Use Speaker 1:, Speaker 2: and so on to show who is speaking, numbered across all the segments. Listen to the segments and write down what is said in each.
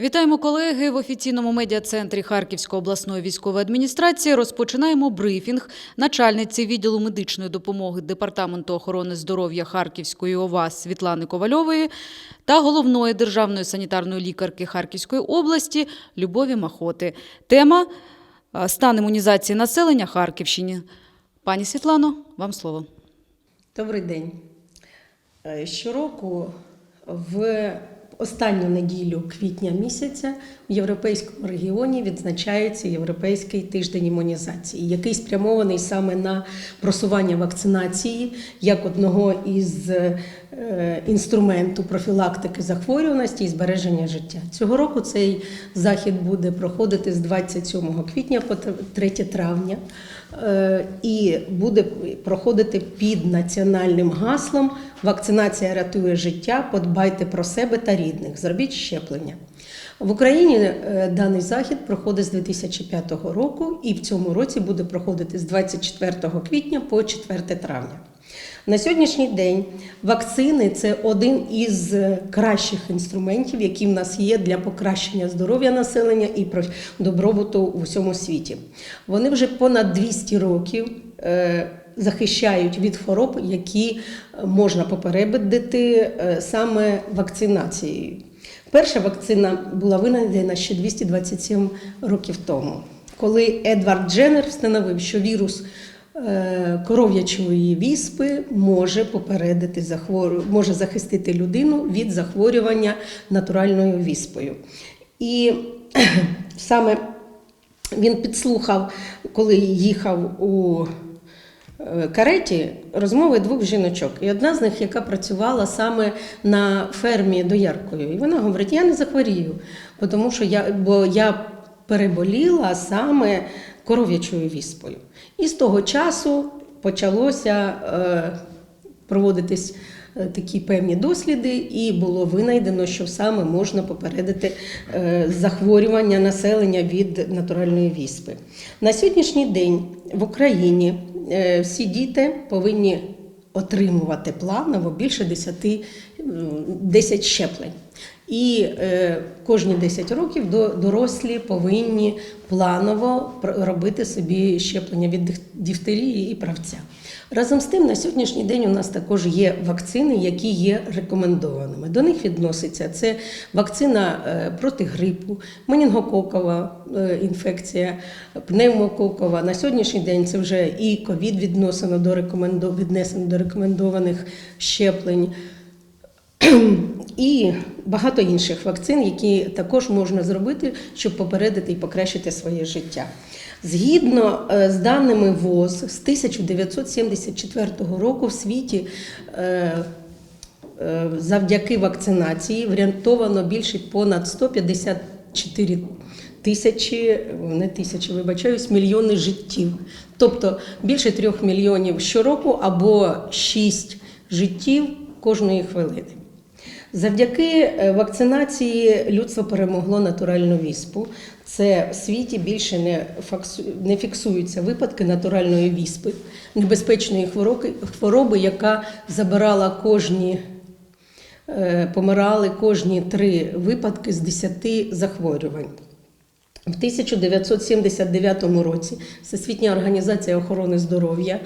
Speaker 1: Вітаємо колеги в офіційному медіа-центрі Харківської обласної військової адміністрації. Розпочинаємо брифінг начальниці відділу медичної допомоги Департаменту охорони здоров'я Харківської ОВА Світлани Ковальової та головної державної санітарної лікарки Харківської області Любові Махоти. Тема стан імунізації населення Харківщині. Пані Світлано, вам слово.
Speaker 2: Добрий день. Е, Щороку в останню неділю квітня місяця в європейському регіоні відзначається Європейський тиждень імунізації, який спрямований саме на просування вакцинації як одного із е, інструменту профілактики захворюваності і збереження життя. Цього року цей захід буде проходити з 27 квітня по 3 травня е, і буде проходити під національним гаслом Вакцинація рятує життя, подбайте про себе та рідних, зробіть щеплення. В Україні е, даний захід проходить з 2005 року і в цьому році буде проходити з 24 квітня по 4 травня. На сьогоднішній день вакцини це один із кращих інструментів, які в нас є для покращення здоров'я населення і добробуту у всьому світі. Вони вже понад 200 років е, захищають від хвороб, які е, можна попередити е, саме вакцинацією. Перша вакцина була винайдена ще 227 років тому, коли Едвард Дженнер встановив, що вірус е, коров'ячої віспи може попередити захворю... може захистити людину від захворювання натуральною віспою. І саме він підслухав, коли їхав у е, кареті розмови двох жіночок. І одна з них, яка працювала саме на фермі дояркою. І вона говорить: я не захворію, тому що я, бо я переболіла саме коров'ячою віспою. І з того часу почалося е, проводитись е, такі певні досліди, і було винайдено, що саме можна попередити е, захворювання населення від натуральної віспи. На сьогоднішній день в Україні всі діти повинні отримувати планово більше 10, 10 щеплень. І е, кожні 10 років до, дорослі повинні планово робити собі щеплення від диф- дифтерії і правця. Разом з тим, на сьогоднішній день у нас також є вакцини, які є рекомендованими. До них відноситься це вакцина е, проти грипу, менінгококова е, інфекція, пневмококова. На сьогоднішній день це вже і ковід віднесено до рекоменду... віднесено до рекомендованих щеплень. І багато інших вакцин, які також можна зробити, щоб попередити і покращити своє життя. Згідно е, з даними ВОЗ, з 1974 року в світі е, е, завдяки вакцинації врятовано більше понад 154 тисячі, не тисячі, вибачаюсь, мільйони життів. Тобто більше трьох мільйонів щороку або 6 життів кожної хвилини. Завдяки е, вакцинації людство перемогло натуральну віспу. Це в світі більше не, не фіксуються випадки натуральної віспи, небезпечної хвороби, яка забирала кожні, е, помирали кожні три випадки з 10 захворювань. В 1979 році Всесвітня організація охорони здоров'я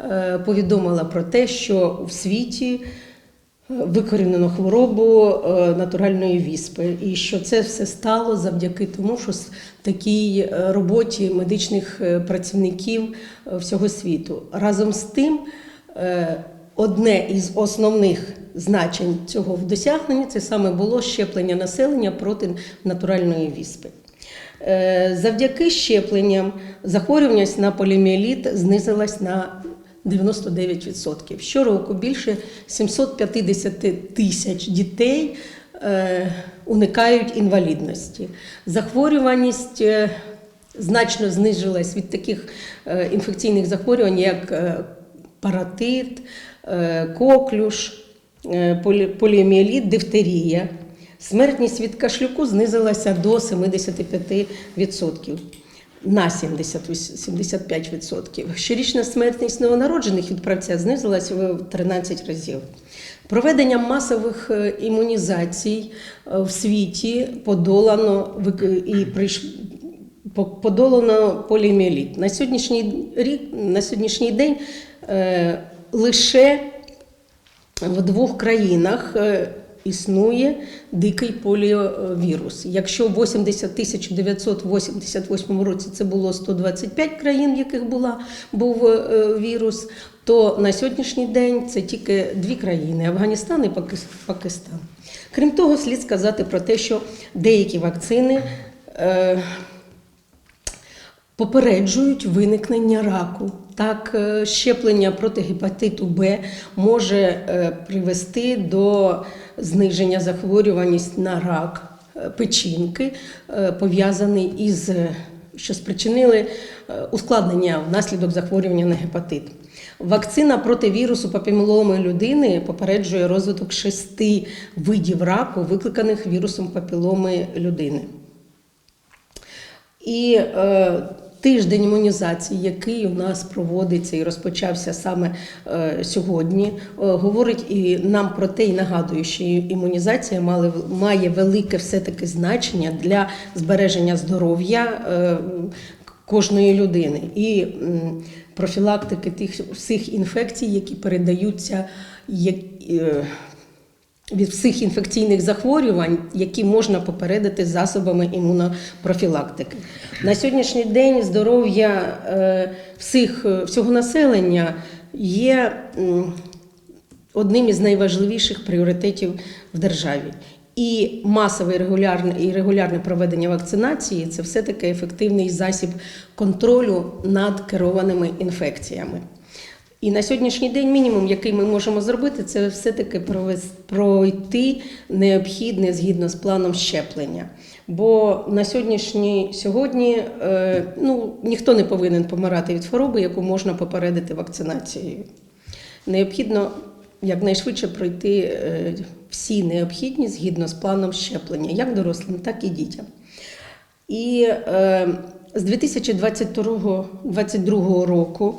Speaker 2: е, повідомила про те, що в світі викорінено хворобу е, натуральної віспи, і що це все стало завдяки тому, що такій е, роботі медичних е, працівників всього світу. Разом з тим, одне із основних значень цього досягнення це саме було щеплення населення проти натуральної віспи. Завдяки щепленням захворюваність на поліоміеліт знизилась на 99%. Щороку більше 750 тисяч дітей е, уникають інвалідності. Захворюваність е, значно знизилась від таких е, інфекційних захворювань, як паратит, коклюш, поліоміеліт, дифтерія. Смертність від кашлюку знизилася до 75%. На 70, 75%. Щорічна смертність новонароджених від правця знизилася в 13 разів. Проведенням масових е, імунізацій е, в світі подолано і прийш- подолано поліоміеліт. На сьогоднішній рік, на сьогоднішній день е, лише в двох країнах існує дикий поліовірус. Якщо в 80 1988 році це було 125 країн, в яких була, був е, вірус, то на сьогоднішній день це тільки дві країни Афганістан і Пакистан. Крім того, слід сказати про те, що деякі вакцини. Е, попереджують виникнення раку. Так, е, щеплення проти гепатиту Б може привести до зниження захворюваність на рак е, печінки, е, пов'язаний із е, що спричинили ускладнення внаслідок захворювання на гепатит. Вакцина проти вірусу папіломи людини попереджує розвиток шести видів раку, викликаних вірусом папіломи людини. І е, тиждень імунізації, який у нас проводиться і розпочався саме е, сьогодні, е, говорить і нам про те, і нагадує, що імунізація мали, має велике все-таки значення для збереження здоров'я е, кожної людини і профілактики тих всіх інфекцій, які передаються. Від всіх інфекційних захворювань, які можна попередити засобами імунопрофілактики. На сьогоднішній день здоров'я е, всіх, е, всього населення є одним із найважливіших пріоритетів в державі. І масове і регулярне, і регулярне проведення вакцинації це все-таки ефективний засіб контролю над керованими інфекціями. І на сьогоднішній день мінімум, який ми можемо зробити, це все-таки пройти необхідне згідно з планом щеплення. Бо на сьогоднішній сьогодні е, ну, ніхто не повинен помирати від хвороби, яку можна попередити вакцинацією. Необхідно якнайшвидше пройти е, всі необхідні згідно з планом щеплення, як дорослим, так і дітям. І е, з 2022 2022 року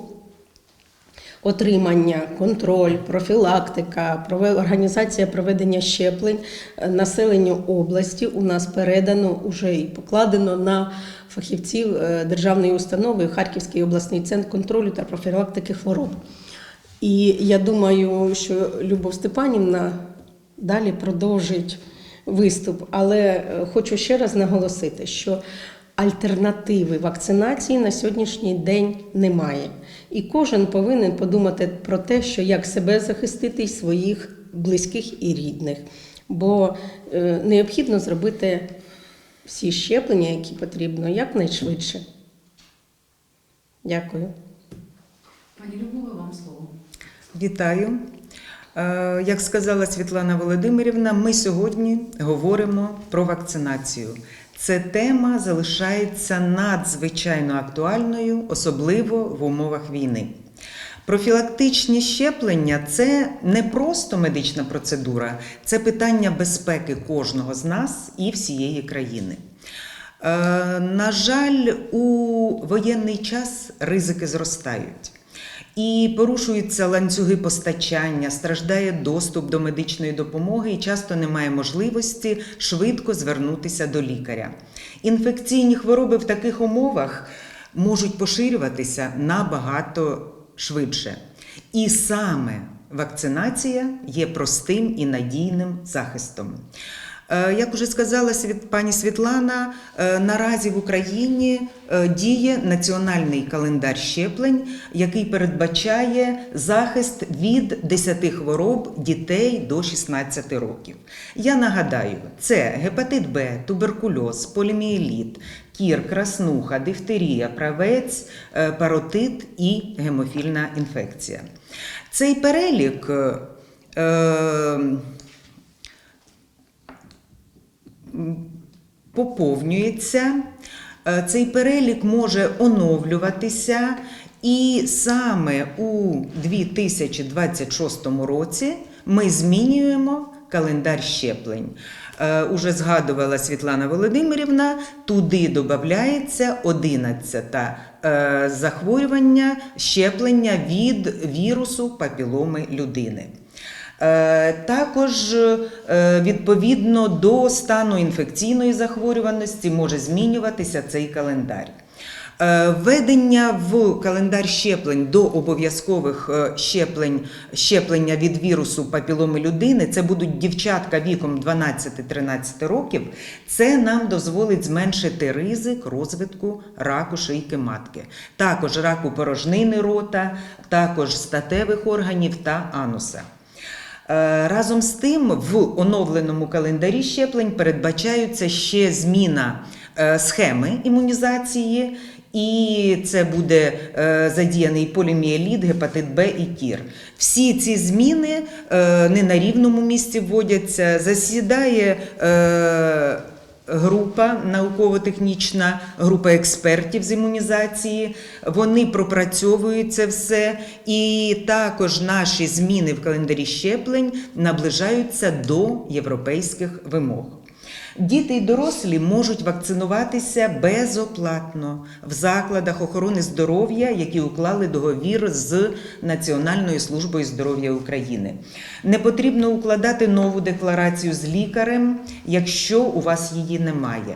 Speaker 2: отримання, контроль, профілактика, організація проведення щеплень е, населенню області у нас передано уже і покладено на фахівців е, державної установи Харківський обласний центр контролю та профілактики хвороб. І я думаю, що Любов Степанівна далі продовжить виступ, але е, хочу ще раз наголосити, що альтернативи вакцинації на сьогоднішній день немає. І кожен повинен подумати про те, що як себе захистити і своїх близьких і рідних. Бо е, необхідно зробити всі щеплення, які потрібно, якнайшвидше. Дякую.
Speaker 1: Пані Любове, вам слово.
Speaker 3: Вітаю. Е, Як сказала Світлана Володимирівна, ми сьогодні говоримо про вакцинацію. Ця тема залишається надзвичайно актуальною, особливо в умовах війни. Профілактичні щеплення це не просто медична процедура, це питання безпеки кожного з нас і всієї країни. Е, На жаль, у воєнний час ризики зростають. І порушуються ланцюги постачання, страждає доступ до медичної допомоги і часто немає можливості швидко звернутися до лікаря. Інфекційні хвороби в таких умовах можуть поширюватися набагато швидше. І саме вакцинація є простим і надійним захистом. Е, Як уже сказала пані Світлана, е, наразі в Україні е, діє національний календар щеплень, який передбачає захист від 10 хвороб дітей до 16 років. Я нагадаю, це гепатит Б, туберкульоз, поліміеліт, кір, краснуха, дифтерія, правець, паротит і гемофільна інфекція. Цей перелік. Поповнюється. Е, Цей перелік може оновлюватися, і саме у 2026 році ми змінюємо календар щеплень. Е, Уже згадувала Світлана Володимирівна, туди додається 11 е, захворювання щеплення від вірусу папіломи людини. Е, Також е, відповідно до стану інфекційної захворюваності може змінюватися цей календар. Е, Введення в календар щеплень до обов'язкових щеплень, щеплення від вірусу папіломи людини, це будуть дівчатка віком 12-13 років, це нам дозволить зменшити ризик розвитку раку шийки матки, також раку порожнини рота, також статевих органів та ануса. Е, Разом з тим, в оновленому календарі щеплень передбачаються ще зміна е, схеми імунізації, і це буде е, задіяний поліміеліт, гепатит Б і кір. Всі ці зміни не на рівному місці вводяться, засідає. Група науково-технічна, група експертів з імунізації. Вони пропрацьовують це все. І також наші зміни в календарі щеплень наближаються до європейських вимог. Діти й дорослі можуть вакцинуватися безоплатно в закладах охорони здоров'я, які уклали договір з Національною службою здоров'я України. Не потрібно укладати нову декларацію з лікарем, якщо у вас її немає.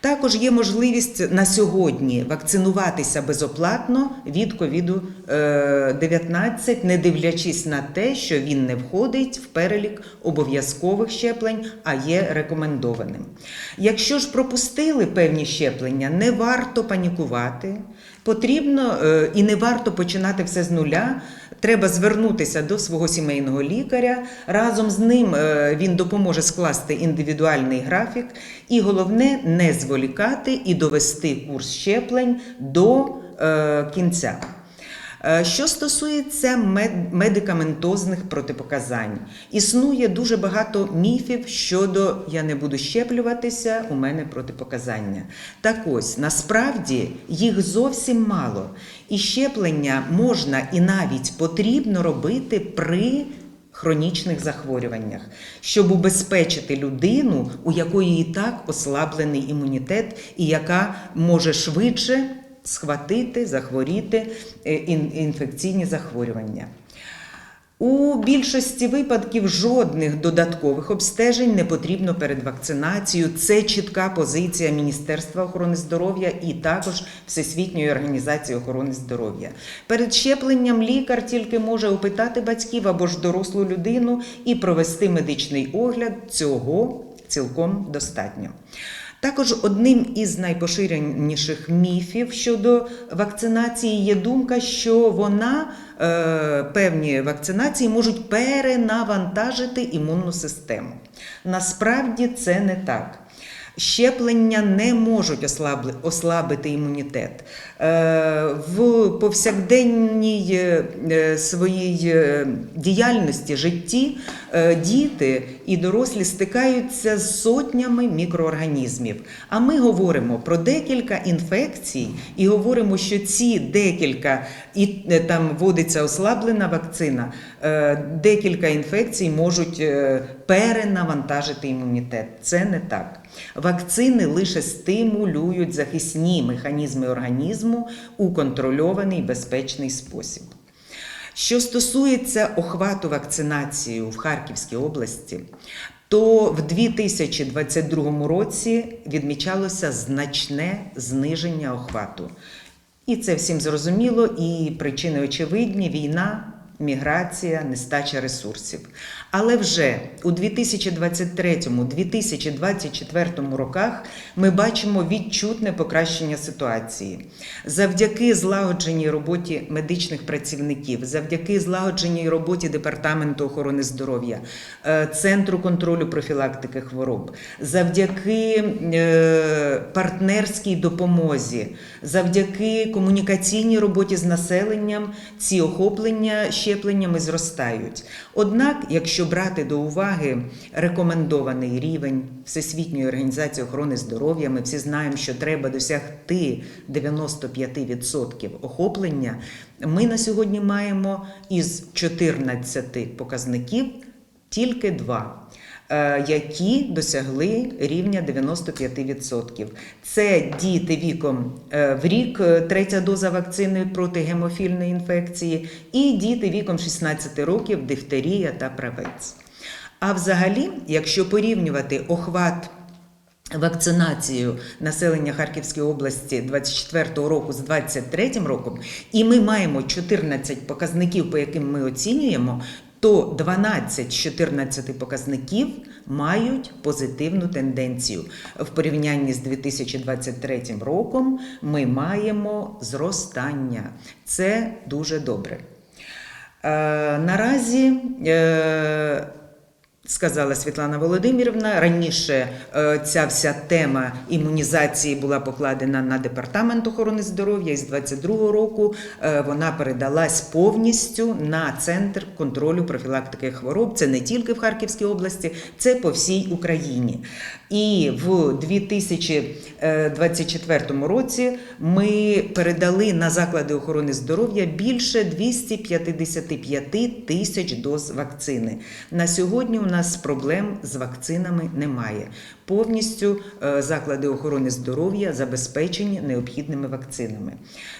Speaker 3: Також є можливість на сьогодні вакцинуватися безоплатно від COVID-19, не дивлячись на те, що він не входить в перелік обов'язкових щеплень, а є рекомендованим. Якщо ж пропустили певні щеплення, не варто панікувати. Потрібно е, і не варто починати все з нуля. Треба звернутися до свого сімейного лікаря. Разом з ним е, він допоможе скласти індивідуальний графік. І головне не зволікати і довести курс щеплень до е, кінця. Е, Що стосується мед- медикаментозних протипоказань, існує дуже багато міфів щодо я не буду щеплюватися, у мене протипоказання. Так ось насправді їх зовсім мало. І щеплення можна і навіть потрібно робити при хронічних захворюваннях, щоб убезпечити людину, у якої і так ослаблений імунітет, і яка може швидше схватити, захворіти е, інфекційні захворювання. У більшості випадків жодних додаткових обстежень не потрібно перед вакцинацією. Це чітка позиція Міністерства охорони здоров'я і також Всесвітньої організації охорони здоров'я. Перед щепленням лікар тільки може опитати батьків або ж дорослу людину і провести медичний огляд. Цього цілком достатньо. Також одним із найпоширеніших міфів щодо вакцинації є думка, що вона е, певні вакцинації можуть перенавантажити імунну систему. Насправді це не так. Щеплення не можуть ослабити імунітет. Е, В повсякденній е, е, своїй діяльності, житті діти і дорослі стикаються з сотнями мікроорганізмів. А ми говоримо про декілька інфекцій і говоримо, що ці декілька, і там вводиться ослаблена вакцина, декілька інфекцій можуть перенавантажити імунітет. Це не так. Вакцини лише стимулюють захисні механізми організму у контрольований безпечний спосіб. Що стосується охвату вакцинацією в Харківській області, то в 2022 році відмічалося значне зниження охвату. І це всім зрозуміло, і причини очевидні: війна, міграція, нестача ресурсів. Але вже у 2023-2024 роках ми бачимо відчутне покращення ситуації. Завдяки злагодженій роботі медичних працівників, завдяки злагодженій роботі Департаменту охорони здоров'я, е, Центру контролю профілактики хвороб, завдяки е, партнерській допомозі, завдяки комунікаційній роботі з населенням ці охоплення щепленнями зростають. Однак, якщо брати до уваги рекомендований рівень Всесвітньої організації охорони здоров'я, ми всі знаємо, що треба досягти 95% охоплення. Ми на сьогодні маємо із 14 показників тільки два. Е, які досягли рівня 95%. Це діти віком е, в рік, е, третя доза вакцини проти гемофільної інфекції, і діти віком 16 років, дифтерія та правець. А взагалі, якщо порівнювати охват вакцинацію населення Харківської області 24 року з 23 роком, і ми маємо 14 показників, по яким ми оцінюємо, то 12 з 14 показників мають позитивну тенденцію. В порівнянні з 2023 роком ми маємо зростання. Це дуже добре. Е, наразі е, сказала Світлана Володимирівна. Раніше е, ця вся тема імунізації була покладена на департамент охорони здоров'я, і з 22 року е, вона передалась повністю на центр контролю профілактики хвороб. Це не тільки в Харківській області, це по всій Україні. І в 2024 році ми передали на заклади охорони здоров'я більше 255 тисяч доз вакцини. На сьогодні у нас проблем з вакцинами немає. Повністю е, заклади охорони здоров'я забезпечені необхідними вакцинами.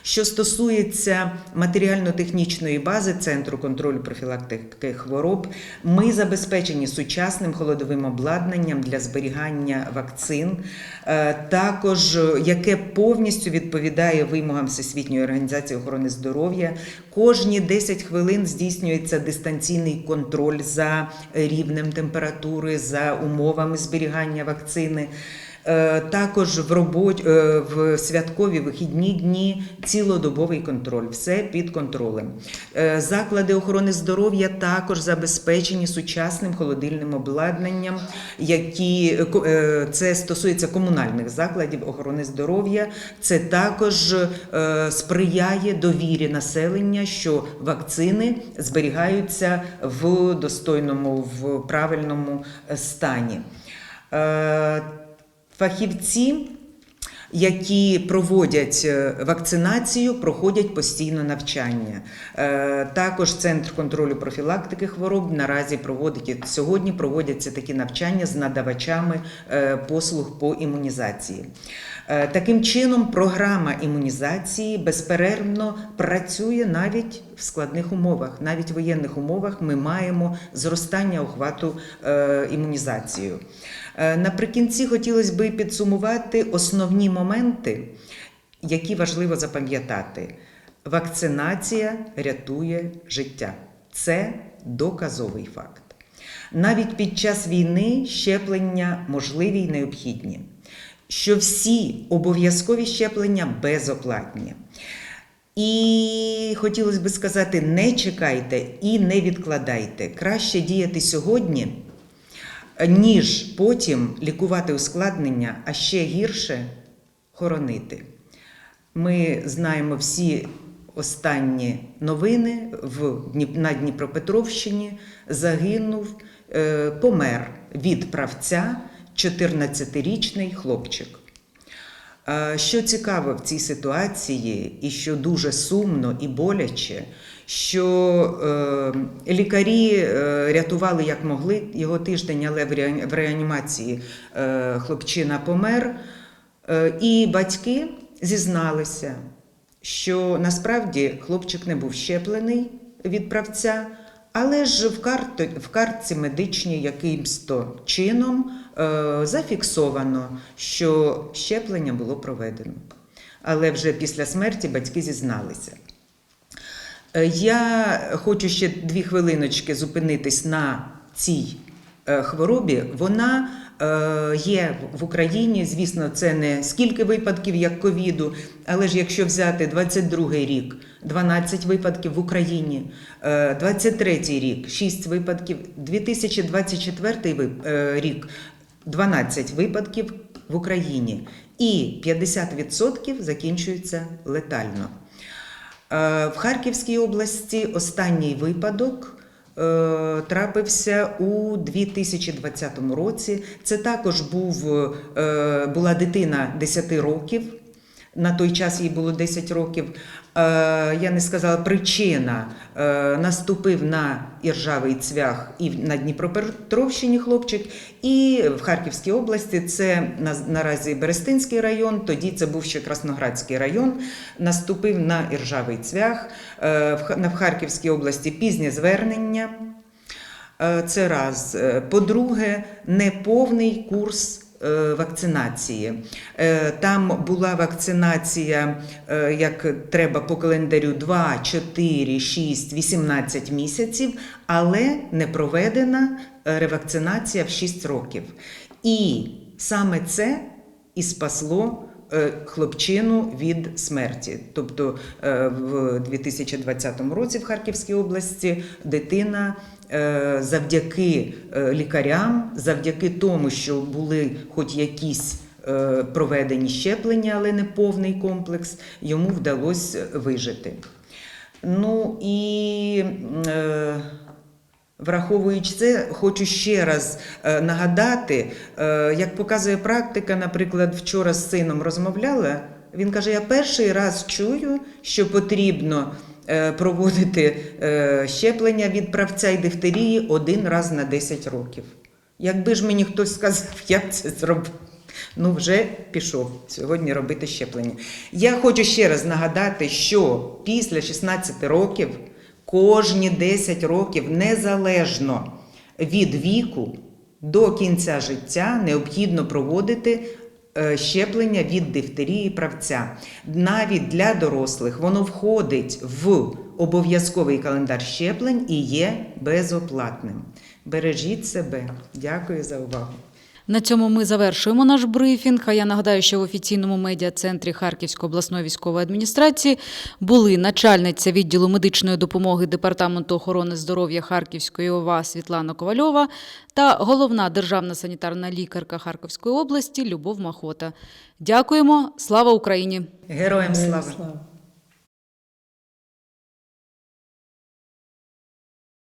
Speaker 3: Що стосується матеріально-технічної бази Центру контролю профілактики хвороб, ми забезпечені сучасним холодовим обладнанням для зберігання вакцин, е, також е, яке повністю відповідає вимогам Всесвітньої організації охорони здоров'я. Кожні 10 хвилин здійснюється дистанційний контроль за рівнем температури, за умовами зберігання вакцини. Е, Також в роботі в святкові вихідні дні цілодобовий контроль, все під контролем. Е, Заклади охорони здоров'я також забезпечені сучасним холодильним обладнанням, які е, це стосується комунальних закладів охорони здоров'я. Це також е, сприяє довірі населення, що вакцини зберігаються в достойному, в правильному е, стані. Фахівці, які проводять е, вакцинацію, проходять постійно навчання. Е, Також Центр контролю профілактики хвороб наразі проводить сьогодні проводяться такі навчання з надавачами е, послуг по імунізації. Таким чином, програма імунізації безперервно працює навіть в складних умовах, навіть в воєнних умовах ми маємо зростання охвату імунізацією. Е, Наприкінці хотілося би підсумувати основні моменти, які важливо запам'ятати. Вакцинація рятує життя. Це доказовий факт. Навіть під час війни щеплення можливі й необхідні, що всі обов'язкові щеплення безоплатні. І хотілося б сказати: не чекайте і не відкладайте. Краще діяти сьогодні, ніж потім лікувати ускладнення, а ще гірше хоронити. Ми знаємо всі останні новини в на Дніпропетровщині. Загинув, е, помер від правця 14-річний хлопчик. Е, Що цікаво в цій ситуації, і що дуже сумно і боляче, що е, лікарі е, рятували як могли його тиждень, але в реані- в реанімації е, хлопчина помер. І батьки зізналися, що насправді хлопчик не був щеплений від правця, але ж в, карто, в картці медичній якимсь то чином зафіксовано, що щеплення було проведено. Але вже після смерті батьки зізналися. Е, Я хочу ще дві хвилиночки зупинитись на цій е, хворобі. Вона е, є в Україні. Звісно, це не скільки випадків як ковіду, але ж якщо взяти 22-й рік, 12 випадків в Україні, е, 23 рік, 6 випадків, 2024 вип- е, рік, 12 випадків в Україні, і 50% закінчуються летально. Е, В Харківській області останній випадок е, трапився у 2020 році. Це також був, е, була дитина 10 років. на той час їй було 10 років. Я не сказала причина. Наступив на іржавий цвях і на Дніпропетровщині хлопчик, і в Харківській області це наразі Берестинський район, тоді це був ще Красноградський район. Наступив на іржавий цвях. Е, в, Харківській області пізнє звернення. Е, Це раз. Е, По-друге, неповний курс вакцинації. Е, Там була вакцинація, е, як треба по календарю 2, 4, 6, 18 місяців, але не проведена е, ревакцинація в 6 років. І саме це і спасло е, хлопчину від смерті. Тобто е, в 2020 році в Харківській області дитина е, завдяки е, лікарям, завдяки тому, що були хоч якісь е, проведені щеплення, але не повний комплекс, йому вдалося вижити. Ну і е, Враховуючи це, хочу ще раз е, нагадати, е, як показує практика, наприклад, вчора з сином розмовляла. Він каже: я перший раз чую, що потрібно е, проводити е, щеплення від правця і дифтерії один раз на 10 років. Якби ж мені хтось сказав, як це зробити. Ну, вже пішов сьогодні робити щеплення. Я хочу ще раз нагадати, що після 16 років кожні 10 років, незалежно від віку, до кінця життя необхідно проводити е, щеплення від дифтерії правця. Навіть для дорослих воно входить в обов'язковий календар щеплень і є безоплатним. Бережіть себе. Дякую за увагу.
Speaker 1: На цьому ми завершуємо наш брифінг. А я нагадаю, що в офіційному медіа-центрі Харківської обласної військової адміністрації були начальниця відділу медичної допомоги Департаменту охорони здоров'я Харківської ОВА Світлана Ковальова та головна державна санітарна лікарка Харківської області Любов Махота. Дякуємо. Слава Україні!
Speaker 3: Героям слава!
Speaker 2: Слава.